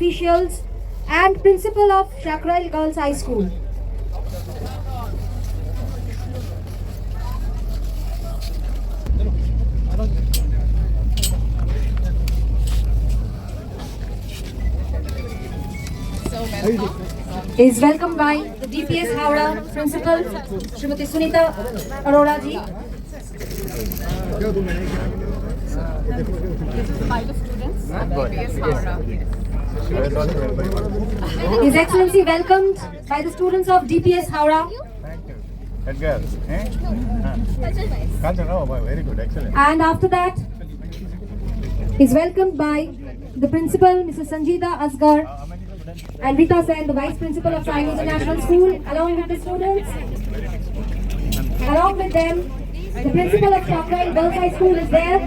Officials and principal of Shakrail Girls High School. Is welcomed by the DPS Howrah principal Srimati Sunita Arora ji. This by the students of DPS Howrah. His Excellency welcomed by the students of DPS Howrah Thank Edgar, eh? Kanchan, very good, excellent. and after that is welcomed by the principal Mrs. Sanjita Asgar and Rita Sen, the vice principal of Sai International School, along with the students. Along with them, the principal of Shakrail Girls High School is there,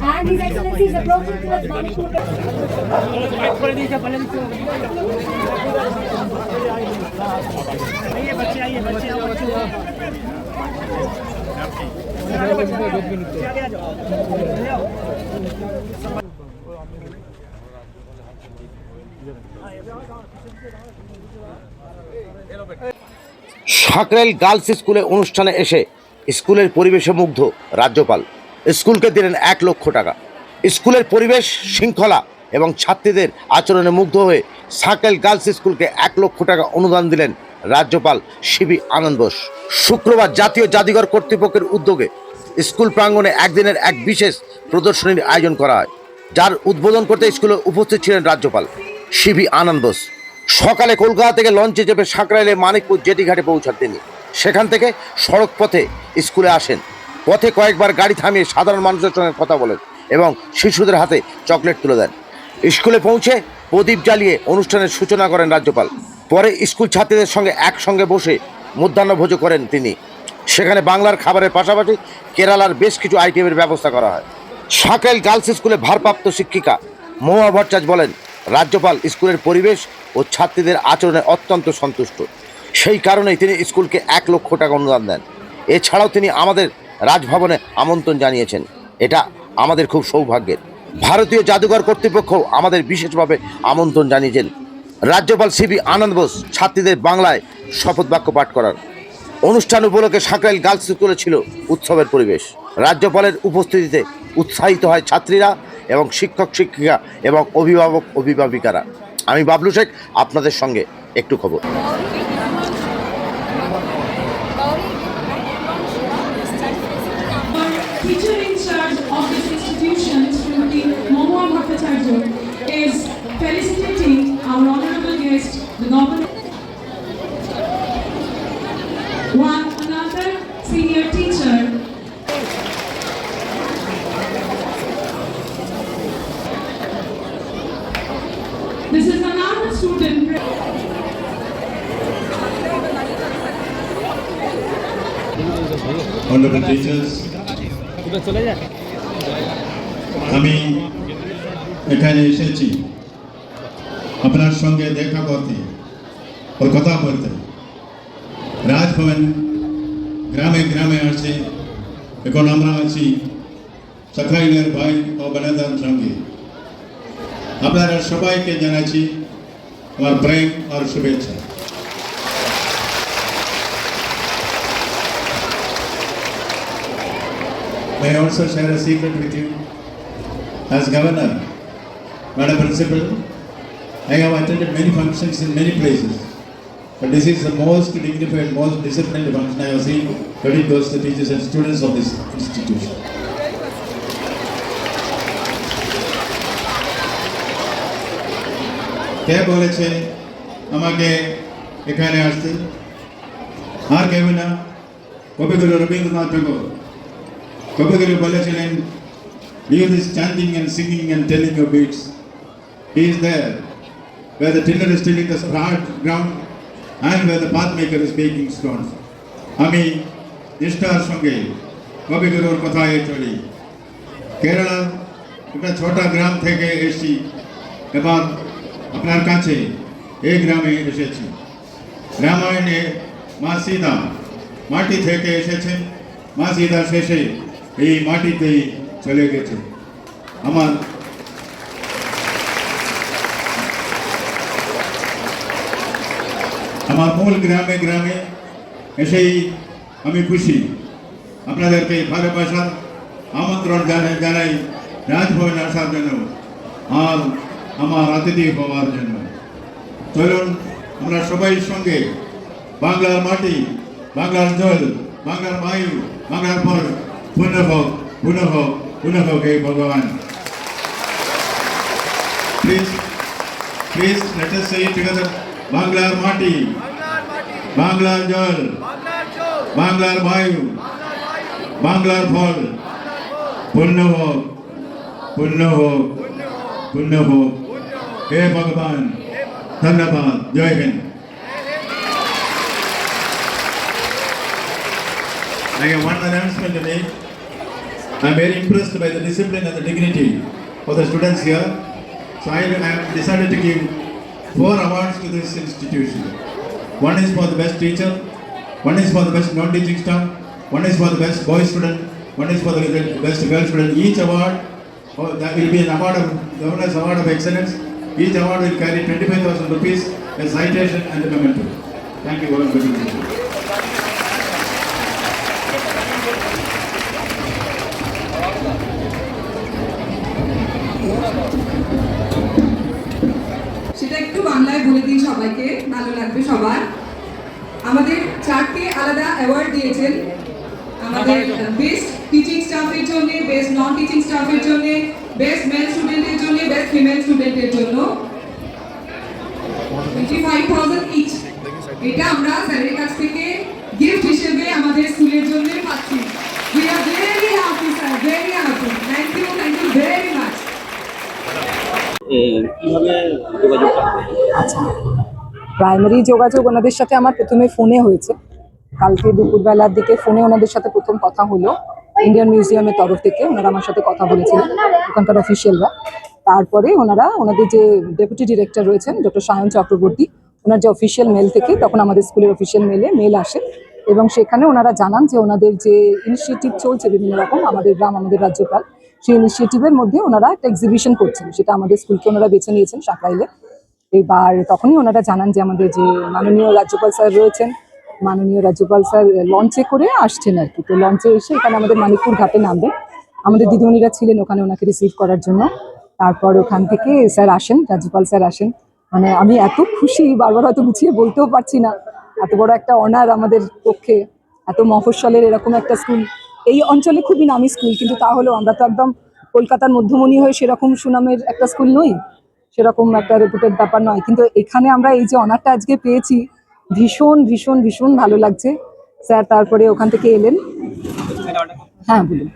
and His Excellency is approaching towards Manipur. Sakrel girls স্কুলে অনুষ্ঠানে এসে স্কুলের পরিবেশে মুগ্ধ রাজ্যপাল। স্কুলকে দিলেন এক লক্ষ টাকা। স্কুলের পরিবেশ শৃঙ্খলা এবং ছাত্রীদের আচরণে মুগ্ধ হয়ে সাকেল গার্লস স্কুলকে এক লক্ষ টাকা অনুদান দিলেন রাজ্যপাল শিবি আনন্দ বোস। শুক্রবার জাতীয় জাদুঘর কর্তৃপক্ষের উদ্যোগে স্কুল প্রাঙ্গণে একদিনের এক বিশেষ প্রদর্শনীর আয়োজন করা হয়, যার উদ্বোধন করতে স্কুলে উপস্থিত ছিলেন রাজ্যপাল শিবি আনন্দ বোস। সকালে কলকাতা থেকে লঞ্চে চেপে সাঁকরাইলে মানিকপুর জেটিঘাটে পৌঁছান তিনি। সেখান থেকে সড়ক পথে স্কুলে আসেন। পথে কয়েকবার গাড়ি থামিয়ে সাধারণ মানুষের সঙ্গে কথা বলেন এবং শিশুদের হাতে চকলেট তুলে দেন। স্কুলে পৌঁছে প্রদীপ জ্বালিয়ে অনুষ্ঠানের সূচনা করেন রাজ্যপাল। পরে স্কুল ছাত্রীদের সঙ্গে একসঙ্গে বসে মধ্যাহ্নভোজ করেন তিনি। সেখানে বাংলার খাবারের পাশাপাশি কেরালার বেশ কিছু আইটেমের ব্যবস্থা করা হয়। সাকেল গার্লস স্কুলে ভারপ্রাপ্ত শিক্ষিকা মহুয়া ভট্টাচ বলেন, রাজ্যপাল স্কুলের পরিবেশ ও ছাত্রীদের আচরণে অত্যন্ত সন্তুষ্ট। সেই কারণেই তিনি স্কুলকে এক লক্ষ টাকা অনুদান দেন। এছাড়াও তিনি আমাদের রাজভবনে আমন্ত্রণ জানিয়েছেন। এটা আমাদের খুব সৌভাগ্যের। ভারতীয় জাদুঘর কর্তৃপক্ষ আমাদের বিশেষভাবে আমন্ত্রণ জানিয়েছেন রাজ্যপাল সিবি আনন্দ বোস ছাত্রীদের বাংলায় শপথ বাক্য পাঠ করার অনুষ্ঠান উপলক্ষে সাঁকরাইল গার্লস স্কুলে ছিল উৎসবের পরিবেশ রাজ্যপালের উপস্থিতিতে উৎসাহিত হয় ছাত্রীরা এবং শিক্ষক শিক্ষিকা এবং অভিভাবক অভিভাবিকারা আমি বাবলু শেখ আপনাদের সঙ্গে একটু খবর Teacher in charge of felicitating our honorable guest, the Nobel. One another senior teacher This is another student. honorable teachers আমি এখানে এসেছি আপনার সঙ্গে দেখা করতে ও কথা বলতে রাজভবন গ্রামে গ্রামে আছে এখন আমরা আছি সখাইনের ভাই ও বোনেদের সঙ্গে আপনারা সবাইকে জানাচ্ছি আমার প্রেম আর শুভেচ্ছা May I also share a secret with you? As governor, Madam Principal, I have attended many functions in many places. But this is the most dignified, most disciplined function I have seen. Credit goes to teachers and students of this institution. কে বলেছে আমাকে এখানে আসতে আর কেউ না কবিগুরু রবীন্দ্রনাথ ঠাকুর কবিগুরু বলেছিলেন Youth is chanting and singing and telling your beats. He is there, where the tiller is tilling the hard ground and where the path maker is making stones. আমি নিষ্ঠার সঙ্গে কবিগুরুর কথায় চলি। কেরালার একটা ছোটা গ্রাম থেকে এসেছি। এবার আপনার কাছে এই গ্রামে এসেছি। রামায়ণে মা সীতা মাটি থেকে এসেছেন। মা সীতা শেষে এই মাটিতেই চলে গেছে। আমার আমার মূল গ্রামে গ্রামে এসেই আমি খুশি। আপনাদেরকে ভালোবাসার আমন্ত্রণ জানাই রাজভবনে আসার জন্য, আর আমার অতিথি হওয়ার জন্য। চলুন, আমরা সবাই সঙ্গে বাংলার মাটি, বাংলার জল, বাংলার বায়ু, বাংলার ফল পুনঃ হোক পুনঃ হোক পুনঃ হোক হে ভগবান। Please please let us say it বাংলার মাটি বাংলার জল বাংলার বায়ু বাংলার ফল পুণ্য হোক পুণ্য হোক পুণ্য হোক হে ভগবান ধন্যবাদ জয় Hind I have one announcement to make. I am very impressed by the discipline and the dignity of the students here. So I have decided to give four awards to this institution. One is for the best teacher, one is for the best non-teaching staff, one is for the best boy student, one is for the best girl student. Each award, oh, that will be an award of Governor's Award of Excellence. Each award will carry 25,000 rupees, a citation and a memento. Thank you very সবাইকে ভালো লাগবে সবার। আমাদের চারটে আলাদা award দিয়েছেন। আমাদের best teaching স্টাফের জন্য বেস্ট নন টিচিং স্টাফের জন্য বেস্ট মেল স্টুডেন্টের জন্য বেস্ট ফিমেল স্টুডেন্টের জন্য। ইচ এটা আমরা স্যারের কাছ থেকে গিফট হিসেবে আমাদের স্কুলের জন্য পাচ্ছি। We are very happy sir very happy thank you thank you very much কীভাবে যোগাযোগটা আচ্ছা। প্রাইমারি যোগাযোগ ওনাদের সাথে আমার প্রথমে ফোনে হয়েছে। কালকে দুপুরবেলার দিকে ফোনে ওনাদের সাথে প্রথম কথা হলো। ইন্ডিয়ান মিউজিয়ামের তরফ থেকে ওনারা আমার সাথে কথা বলেছিলেন, ওখানকার অফিসিয়ালরা তারপরে ওনারা, ওনাদের যে ডেপুটি ডিরেক্টর রয়েছেন ডক্টর সায়ন চক্রবর্তী, ওনার যে অফিসিয়াল মেল থেকে তখন আমাদের স্কুলের অফিসিয়াল মেলে মেল আসে। এবং সেখানে ওনারা জানান যে ওনাদের যে ইনিশিয়েটিভ চলছে বিভিন্ন রকম, আমাদের গ্রাম, আমাদের রাজ্যপাল, সেই ইনিশিয়েটিভের মধ্যে ওনারা একটা এক্সিবিশন করছেন। সেটা আমাদের স্কুলকে ওনারা বেছে নিয়েছেন সাকরাইলে এবার তখনই ওনারা জানান যে আমাদের যে মাননীয় রাজ্যপাল স্যার রয়েছেন, মাননীয় রাজ্যপাল স্যার লঞ্চে করে আসছেন আর কি। তো লঞ্চে এসে এখানে আমাদের মানিকপুর ঘাটে নামবেন। আমাদের দিদিমণিরা ছিলেন ওখানে ওনাকে রিসিভ করার জন্য। তারপর ওখান থেকে স্যার আসেন, রাজ্যপাল স্যার আসেন। মানে আমি এত খুশি, বারবার হয়তো গুছিয়ে বলতেও পারছি না। এত বড় একটা অনার আমাদের পক্ষে, এত মফস্বলের এরকম একটা স্কুল এই অঞ্চলে খুবই নামি স্কুল কিন্তু তাহলেও আমরা তো একদম কলকাতার মধ্যমণি হয়ে সেরকম সুনামের একটা স্কুল নই। সেরকম একটা রেপুটেড ব্যাপার নয়। কিন্তু এখানে আমরা এই যে অনারটা আজকে পেয়েছি, ভীষণ ভীষণ ভীষণ ভালো লাগছে। স্যার তারপরে ওখান থেকে এলেন। হ্যাঁ বলুন।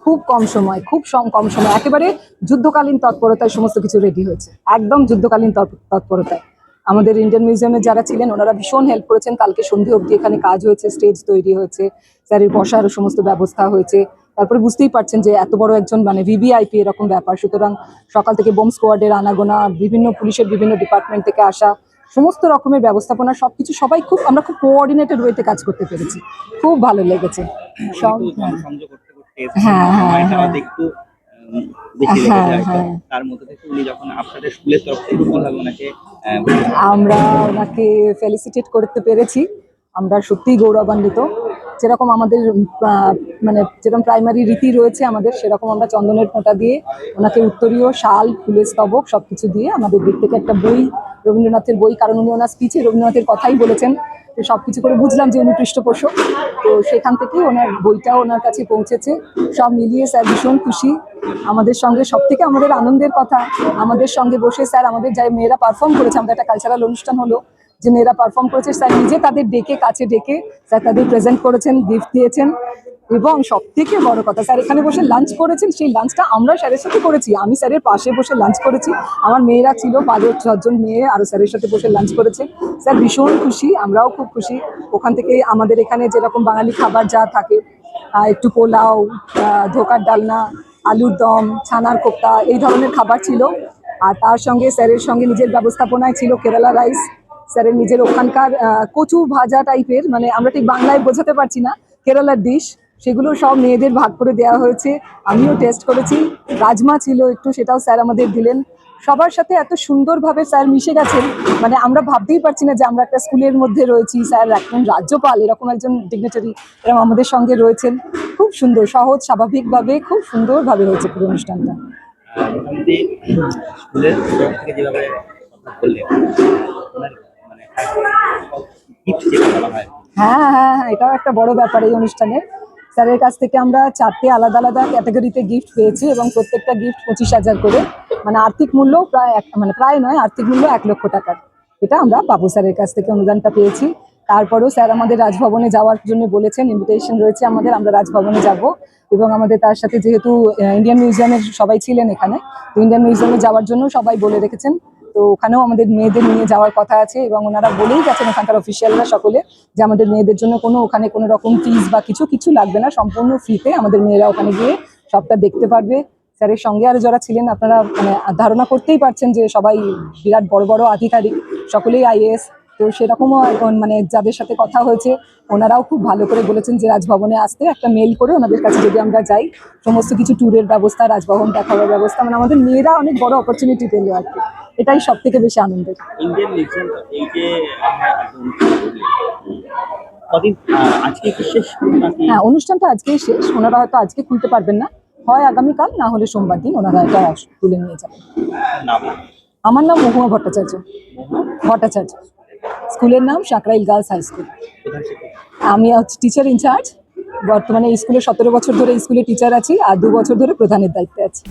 খুব কম সময়, খুব কম সময়। একেবারে যুদ্ধকালীন তৎপরতায় সমস্ত কিছু রেডি হয়েছে। একদম যুদ্ধকালীন তৎ- তৎপরতায়। আমাদের ইন্ডিয়ান মিউজিয়ামে যারা ছিলেন ওনারা ভীষণ হেল্প করেছেন। কালকে সন্ধে অবধি এখানে কাজ হয়েছে স্টেজ তৈরি হয়েছে স্যারের বসার সমস্ত ব্যবস্থা হয়েছে। তারপরে বুঝতেই পারছেন যে এত বড় একজন মানে ভিভিআইপি এরকম ব্যাপার। সুতরাং সকাল থেকে বোম স্কোয়াডের আনাগোনা বিভিন্ন পুলিশের বিভিন্ন ডিপার্টমেন্ট থেকে আসা সমস্ত রকমের ব্যবস্থাপনা সবকিছু সবাই খুব আমরা খুব কোঅর্ডিনেটেড ওয়েতে কাজ করতে পেরেছি। খুব ভালো লেগেছে। সব হ্যাঁ। হ্যাঁ, হ্যাঁ, হ্যাঁ। হ্যাঁ। তার মধ্যে থেকে উনি যখন আপনাদের স্কুলের তরফ থেকে কীভাবে ওনাকে আমরা ওনাকে ফেলিসিটেট করতে পেরেছি আমরা সত্যিই গৌরবান্বিত যেরকম আমাদের মানে যেরকম প্রাইমারি রীতি রয়েছে আমাদের, সেরকম আমরা চন্দনের ফোঁটা দিয়ে ওনাকে উত্তরীয় শাল, ফুলের স্তবক সবকিছু দিয়ে আমাদের দিক থেকে একটা বই, রবীন্দ্রনাথের বই, কারণ উনি ওনার স্পিচে রবীন্দ্রনাথের কথাই বলেছেন, তো সবকিছু করে বুঝলাম যে উনি পৃষ্ঠপোষক। তো সেখান থেকেই ওনার বইটাও ওনার কাছে পৌঁছেছে। সব মিলিয়ে স্যার ভীষণ খুশি। আমাদের সঙ্গে সব থেকে আমাদের আনন্দের কথা, আমাদের সঙ্গে বসে স্যার আমাদের যাই মেয়েরা পারফর্ম করেছে, আমাদের একটা কালচারাল অনুষ্ঠান হলো যে মেয়েরা পারফর্ম করেছে, স্যার নিজে তাদের ডেকে, কাছে ডেকে, স্যার তাদের প্রেজেন্ট করেছেন গিফট দিয়েছেন। এবং সব থেকে বড় কথা, স্যার এখানে বসে লাঞ্চ করেছেন, সেই লাঞ্চটা আমরা স্যারের সাথে করেছি। আমি স্যারের পাশে বসে লাঞ্চ করেছি। আমার মেয়েরা ছিল পাঁচ ছজন মেয়ে আরও স্যারের সাথে বসে লাঞ্চ করেছে। স্যার ভীষণ খুশি, আমরাও খুব খুশি। ওখান থেকে আমাদের এখানে যেরকম বাঙালি খাবার যা থাকে একটু পোলাও ধোকার ডালনা, আলুর দম, ছানার কোপ্তা, এই ধরনের খাবার ছিল। আর তার সঙ্গে স্যারের সঙ্গে নিজের ব্যবস্থাপনায় ছিল কেরালা রাইস। স্যারের নিজের ওখানকার কচু ভাজা টাইপের মানে আমরা ঠিক বাংলায় বোঝাতে পারছি না, কেরালার ডিশ সেগুলো সব মেয়েদের ভাগ করে দেওয়া হয়েছে। আমিও টেস্ট করেছি, রাজমা ছিল একটু, সেটাও স্যার আমাদের দিলেন। সবার সাথে এত সুন্দরভাবে স্যার মিশে গেছেন মানে আমরা ভাবতেই পারছি না যে আমরা একটা স্কুলের মধ্যে রয়েছি, স্যার একজন রাজ্যপাল, এরকম একজন ডিগনিটারি এরকম আমাদের সঙ্গে রয়েছেন। খুব সুন্দর, সহজ, স্বাভাবিকভাবে খুব সুন্দরভাবে হয়েছে পুরো অনুষ্ঠানটা। স্কুলের যেভাবে হয় হ্যাঁ হ্যাঁ এটাও একটা বড় ব্যাপার এই অনুষ্ঠানের। স্যারের কাছ থেকে আমরা চারটে আলাদা আলাদা ক্যাটাগরিতে গিফট পেয়েছি এবং প্রত্যেকটা গিফট পঁচিশ হাজার করে। মানে আর্থিক মূল্য প্রায় এক মানে প্রায় নয়, আর্থিক মূল্য এক লক্ষ টাকার। এটা আমরা বাবু স্যারের কাছ থেকে অনুদানটা পেয়েছি। তারপরেও স্যার আমাদের রাজভবনে যাওয়ার জন্য বলেছেন ইনভিটেশন রয়েছে আমাদের, আমরা রাজভবনে যাব। এবং আমাদের তার সাথে যেহেতু ইন্ডিয়ান মিউজিয়ামের সবাই ছিলেন এখানে, তো ইন্ডিয়ান মিউজিয়ামে যাওয়ার জন্য সবাই বলে রেখেছেন। তো ওখানেও আমাদের মেয়েদের নিয়ে যাওয়ার কথা আছে এবং ওনারা বলেই গেছেন ওখানকার অফিসিয়ালরা সকলে যে আমাদের মেয়েদের জন্য কোনো ওখানে কোনো রকম ফিজ বা কিছু কিছু লাগবে না, সম্পূর্ণ ফ্রিতে আমাদের মেয়েরা ওখানে গিয়ে সবটা দেখতে পারবে। স্যারের সঙ্গে আরও যারা ছিলেন, আপনারা মানে ধারণা করতেই পারছেন যে সবাই বিরাট বড় বড় আধিকারিক, সকলেই আইএস তো সেরকমও এখন মানে যাদের সাথে কথা হয়েছে ওনারাও খুব ভালো করে বলেছেন যে রাজভবনে আসতে একটা মেল করে ওনাদের কাছে যদি আমরা যাই সমস্ত কিছু ট্যুরের ব্যবস্থা রাজভবন দেখাবার ব্যবস্থা মানে আমাদের মেয়েরা অনেক বড় অপরচুনিটি পেল আর কি। এটাই সব থেকে বেশি আনন্দের। হ্যাঁ অনুষ্ঠানটা আজকেই শেষ ওনারা হয়তো আজকে খুলতে পারবেন না। হয় আগামীকাল না হলে সোমবার দিন ওনারা এটা তুলে নিয়ে যাবেন। আমার নাম মহুয়া ভট্টাচার্য। ভট্টাচার্য। স্কুলের নাম সাঁকরাইল গার্লস হাই স্কুল। আমি হচ্ছে টিচার ইনচার্জ বর্তমানে স্কুলে সতেরো বছর ধরে স্কুলে টিচার আছি আর দু বছর ধরে প্রধানের দায়িত্বে আছি।